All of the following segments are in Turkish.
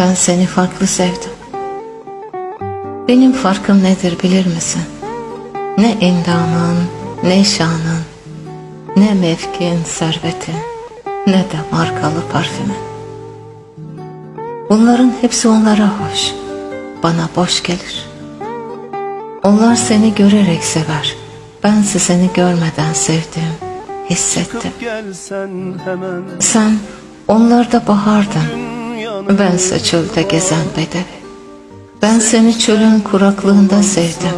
Ben seni farklı sevdim. Benim farkım nedir bilir misin? Ne endamın, ne şanın, ne mevkin, servetin, ne de markalı parfümün. Bunların hepsi onlara hoş, bana boş gelir. Onlar seni görerek sever. Bense seni görmeden sevdim, hissettim. Sen onlarda bahardın, bense çölde gezen bedevi. Ben seni çölün kuraklığında sevdim.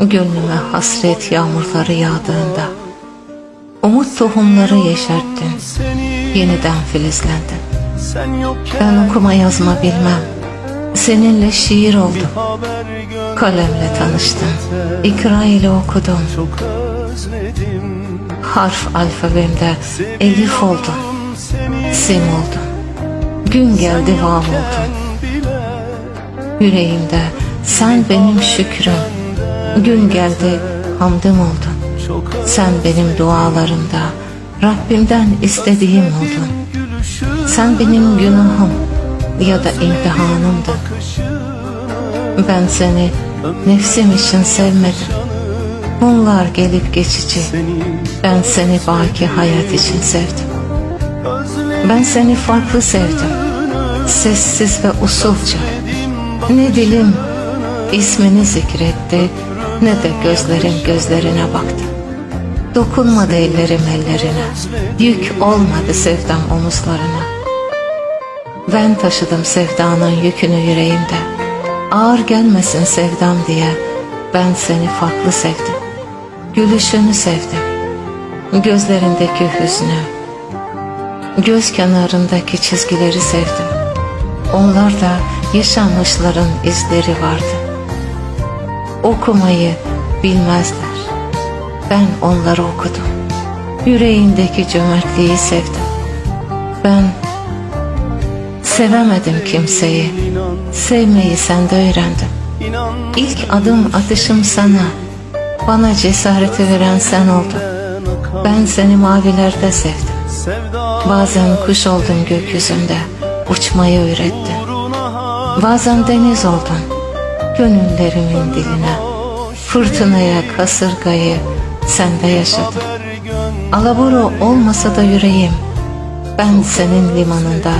Gönlüme hasret yağmurları yağdığında, umut tohumları yeşerttin, yeniden filizlendin. Ben okuma yazma bilmem, seninle şiir oldum. Kalemle tanıştım, ikra ile okudum. Harf alfabemde elif seni sim oldun. Gün geldi vav bile Yüreğimde sen benim şükrüm. Gün geldi hamdım oldun. Sen benim dualarımda Rabbimden istediğim oldun. Sen benim günahım ya da imtihanımdın. Ben seni nefsim için sevmedim. Bunlar gelip geçici. Ben seni baki hayat için sevdim. Ben seni farklı sevdim. Sessiz ve usulca. Ne dilim ismini zikretti ne de gözlerim gözlerine baktı. Dokunmadı ellerim ellerine. Yük olmadı sevdam omuzlarına. Ben taşıdım sevdanın yükünü yüreğimde. Ağır gelmesin sevdam diye ben seni farklı sevdim. Gülüşünü sevdim. Gözlerindeki hüznü, Göz kenarındaki çizgileri sevdim. Onlarda yaşanmışların izleri vardı. Okumayı bilmezler. Ben onları okudum. Yüreğindeki cömertliği sevdim. Ben sevemedim kimseyi. Sevmeyi sende öğrendim. İlk adım atışım sana. Bana cesareti veren sen oldun. Ben seni mavilerde sevdim. Bazen kuş oldun gökyüzünde, uçmayı öğrettin. Bazen deniz oldun, gönüllerimin diline. Fırtınaya, kasırgayı sende yaşadım. Alabora olmasa da yüreğim, ben senin limanında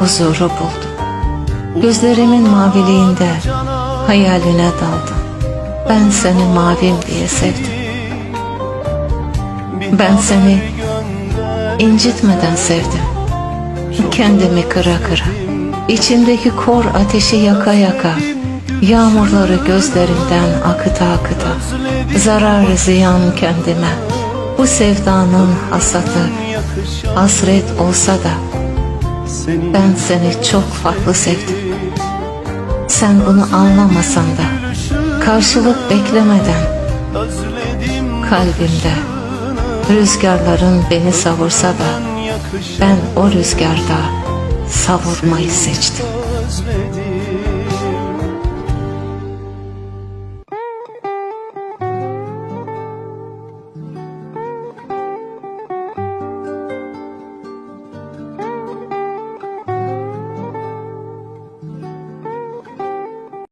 huzuru buldum. Gözlerimin maviliğinde hayaline daldım. Ben seni mavim diye sevdim. Ben seni incitmeden sevdim. Kendimi kıra kıra. İçimdeki kor ateşi yaka yaka. Yağmurları gözlerimden akıta akıta. Zararı ziyan kendime. Bu sevdanın hasatı hasret olsa da ben seni çok farklı sevdim. Sen bunu anlamasan da karşılık beklemeden kalbimde rüzgarların beni savursa da ben o rüzgarda savurmayı seçtim.